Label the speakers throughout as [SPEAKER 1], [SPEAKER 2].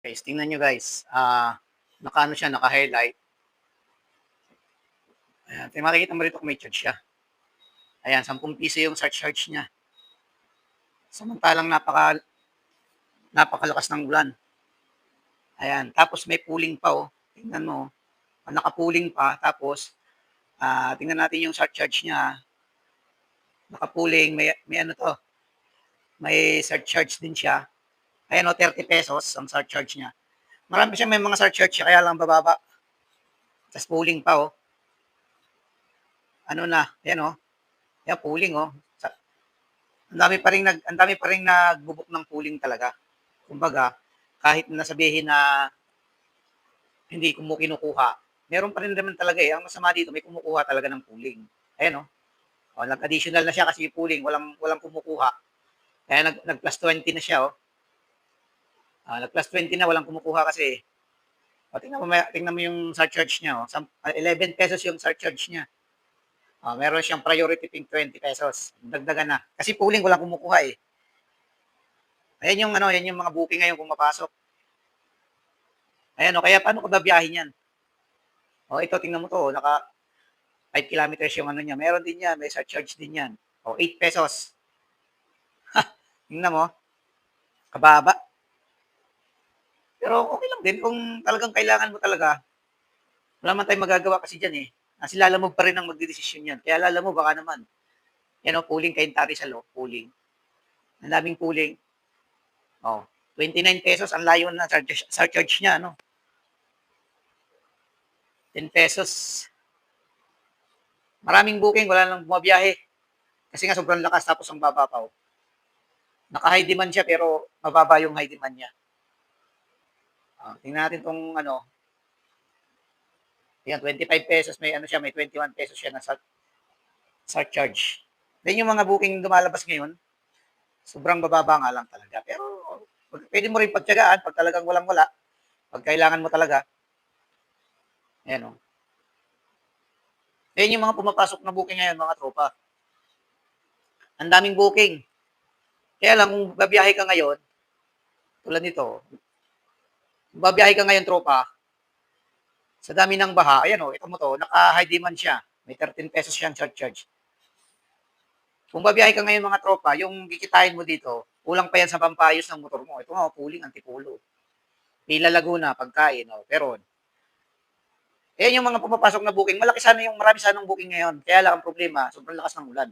[SPEAKER 1] Guys, tingnan nyo guys. Ah, naka-ano siya, naka-highlight. Ayan, makikita mo rito kung may charge siya. Ayan, 10 piso yung search charge niya. Samantalang napaka napakalakas ng ulan. Ayan, tapos may pooling pa oh. Tingnan mo. oh. Naka-pooling pa, tapos ah tingnan natin yung surcharge niya. Naka-pooling, may, may ano to. May surcharge din siya. Ayan o, 30 pesos ang surcharge niya. Marami siya, may mga surcharge kaya lang bababa. Tapos pooling pa oh. Ano na, ayan oh. Ayan, pooling. Sa- Ang dami pa rin nag ang dami pa rin nagbubuk ng pooling talaga. Kumbaga, kahit na sabihin na hindi kumu kinukuha, meron pa rin naman talaga eh. Ang masama dito, may kumukuha talaga ng pooling. Ayan oh. Oh, nag-additional na siya kasi pooling, walang walang kumukuha. Kaya nag, nag plus 20 na siya oh. Ah, nag plus 20 na walang kumukuha kasi. O, tingnan mo, tingnan mo yung surcharge niya oh. Sam- ah, 11 pesos yung surcharge niya. Ah, meron siyang priority ping 20 pesos. Dagdagan na. Kasi pooling walang kumukuha eh. Ayan yung ano, yan yung mga booking ngayon pumapasok. Ayan o, kaya paano ko babiyahin yan? O, ito, tingnan mo to, oh, naka 5 kilometers yung ano niya. Meron din yan, may surcharge din yan. O, 8 pesos. Tingnan mo. Kababa. Pero okay lang din kung talagang kailangan mo talaga. Wala man tayong magagawa kasi dyan eh. Kasi lalamog pa rin ang magdidesisyon yan. Kaya lala mo, baka naman. Yan o, pooling kayong tari sa lo, pooling. Ang daming pooling. Oh, 29 pesos ang layo na surcharge, niya, ano? 10 pesos. Maraming booking, wala nang bumabiyahe. Kasi nga sobrang lakas tapos ang bababaw. Naka-high demand siya pero mababa yung high demand niya. Ah, tingnan natin tong ano. Yan, 25 pesos. May ano siya, may 21 pesos siya na sur- surcharge. Then yung mga booking lumalabas ngayon, sobrang bababa nga lang talaga. Pero pwede mo rin pagtyagaan pag talagang walang-wala. Pag kailangan mo talaga. Ayan o. Ayan yung mga pumapasok na booking ngayon, mga tropa. Ang daming booking. Kaya lang, kung babiyahe ka ngayon, tulad nito, babiyahe ka ngayon, tropa, sa dami ng baha, ayan o, ito mo to, naka-high demand siya. May 13 pesos siyang charge. Kung babiyahe ka ngayon mga tropa, yung kikitain mo dito, kulang pa yan sa pampayos ng motor mo. Ito nga, pooling, antipulo. Pila Laguna, pagkain, o, pero Ayan yung mga pumapasok na booking. Malaki sana yung marami sanang booking ngayon. Kaya lang ang problema, sobrang lakas ng ulan.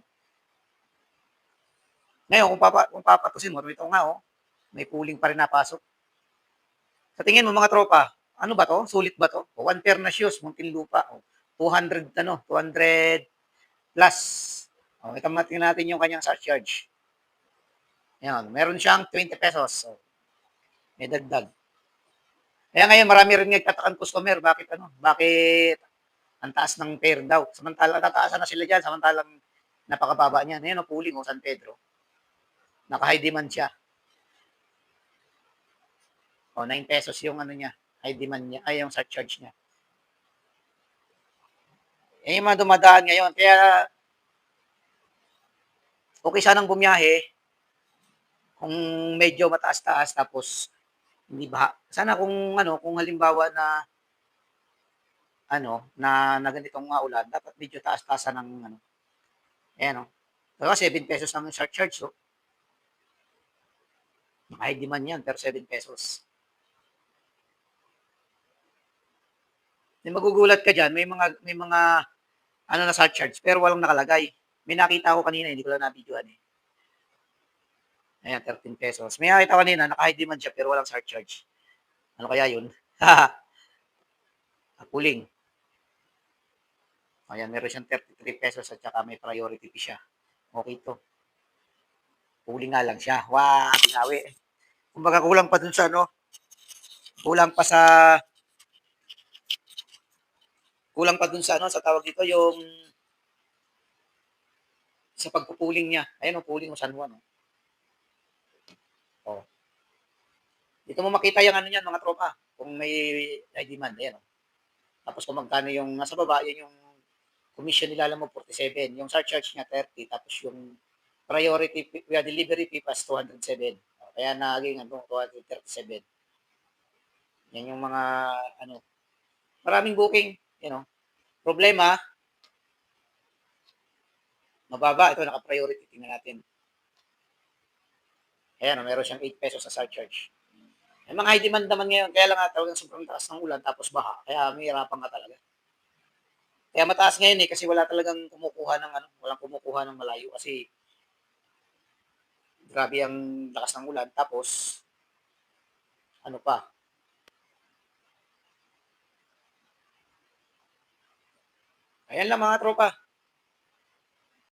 [SPEAKER 1] Ngayon, kung, papa, kung papatusin mo, ito nga, oh, may pooling pa rin napasok. Sa tingin mo, mga tropa, ano ba to? Sulit ba to? O, one pair na shoes, Muntinlupa. O, 200, ano, 200 plus. O, tingnan natin yung kanyang surcharge. Yan, meron siyang 20 pesos. O, may dagdag. Kaya ngayon, marami rin nagtatakan customer, bakit ano, bakit ang taas ng pair daw. Samantalang tataasan na sila dyan, samantalang napakababa niyan. Ayan, o, pooling, o, San Pedro. Naka-high demand siya. O, 9 pesos yung ano niya, high demand niya, ay yung surcharge niya. Eh, yung mga dumadaan ngayon. Kaya, okay sanang bumiyahe kung medyo mataas-taas tapos hindi ba sana kung ano kung halimbawa na ano na, na ganitong nga ulan dapat medyo taas-taasan ng ano. Ayan o pero 7 pesos ang surcharge so high demand yan pero 7 pesos Di magugulat ka dyan, may mga, may mga, ano na surcharge, pero walang nakalagay. May nakita ko kanina, hindi ko lang na-videoan eh. Ayan, 13 pesos. May nakita ko kanina, naka-high demand siya, pero walang surcharge. Ano kaya yun? Puling. Ayan, meron siyang 33 pesos at saka may priority fee siya. Okay to. Puling nga lang siya. Wow, binawi. Kumbaga kulang pa dun sa ano, kulang pa sa kulang pa dun sa ano sa tawag dito yung sa pagpupuling niya. Ayun o, puling o San Juan. Oh. oh. Dito mo makita yung ano niyan, mga tropa. Kung may high demand. Ayan o. Tapos kung magkano yung nasa baba, yan yung commission nila alam mo 47. Yung surcharge niya 30. Tapos yung priority fee, delivery fee pas 207. Kaya naging ano, 237. Yan yung mga ano, maraming booking, you know. Problema, mababa. Ito, naka-priority. Tingnan natin. Ayan, meron siyang 8 pesos sa surcharge. May mga high demand naman ngayon. Kaya lang nga talagang sobrang taas ng ulan tapos baha. Kaya may hirapan ka talaga. Kaya mataas ngayon eh kasi wala talagang kumukuha ng ano, walang kumukuha ng malayo kasi grabe ang lakas ng ulan tapos ano pa Ayan lang mga tropa.